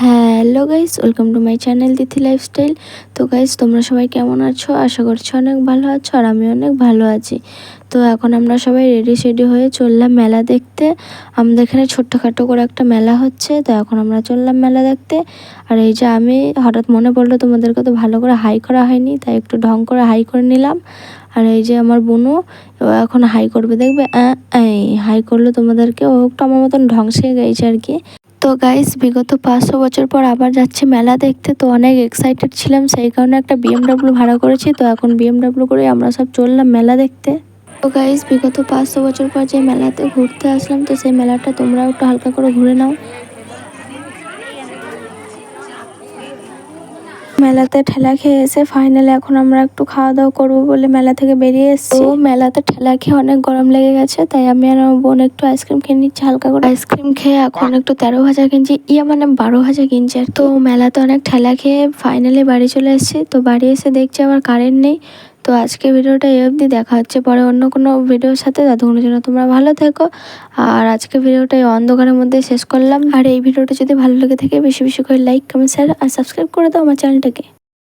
Hello guys, welcome to my channel Tithi lifestyle. তো guys, তোমরা সবাই কেমন আছো? আশা করছি অনেক ভালো আছো আর আমি অনেক ভালো আছি। তো এখন আমরা সবাই রেডি সেডি হয়ে চললাম মেলা দেখতে। আমাদের এখানে ছোট্টখাটো করে একটা মেলা হচ্ছে, তো এখন আমরা চললাম মেলা দেখতে। আর এই যে আমি, হঠাৎ মনে পড়ল তোমাদেরকে তো ভালো করে হাই করা হয়নি, তাই একটু ঢং করে হাই করে নিলাম। আর এই যে আমার বোনও, ও এখন হাই করবে, দেখবে হাই করল তোমাদেরকে, ও একটু আমার মতন ঢং গেছে আর কি। তো গাইস বিগত পাঁচশো বছর পর আবার যাচ্ছে মেলা দেখতে। তো অনেক এক্সাইটেড ছিলাম, সেই কারণে একটা বিএমডাব্লিউ ভাড়া করেছি। তো এখন বিএমডাব্লিউ করে আমরা সব চললাম মেলা দেখতে। তো গাইস বিগত পাঁচশো বছর পর যে মেলাতে ঘুরতে আসলাম, তো সেই মেলাটা তোমরাও একটু হালকা করে ঘুরে নাও। মেলাতে ঠেলা খেয়ে এসে ফাইনালি এখন আমরা একটু খাওয়া দাওয়া করব বলে মেলা থেকে বেরিয়ে এসেছি। মেলাতে ঠেলা খেয়ে অনেক গরম লেগে গেছে, তাই আমি আর আমার বোন একটু আইসক্রিম খেয়ে নিচ্ছি, হালকা করে আইসক্রিম খেয়ে এখন একটু তেরো হাজার কিনছি। ইয়া মানে বারো হাজার কিনছে তো মেলাতে অনেক ঠেলা খেয়ে ফাইনালি বাড়ি চলে এসেছি। তো বাড়ি এসে দেখছি আমার কারেন্ট নেই। তো আজকে ভিডিওটা এই অবধি। দেখা হচ্ছে পরে অন্য কোনো ভিডিওর সাথে। ততক্ষণের জন্য তোমরা ভালো থেকো। আর আজকে ভিডিওটা এই অন্ধকারের মধ্যে শেষ করলাম। আর এই ভিডিওটা যদি ভালো লেগে থাকে, বেশি বেশি করে লাইক কমেন্ট শেয়ার আর সাবস্ক্রাইব করে দাও আমার চ্যানেলটাকে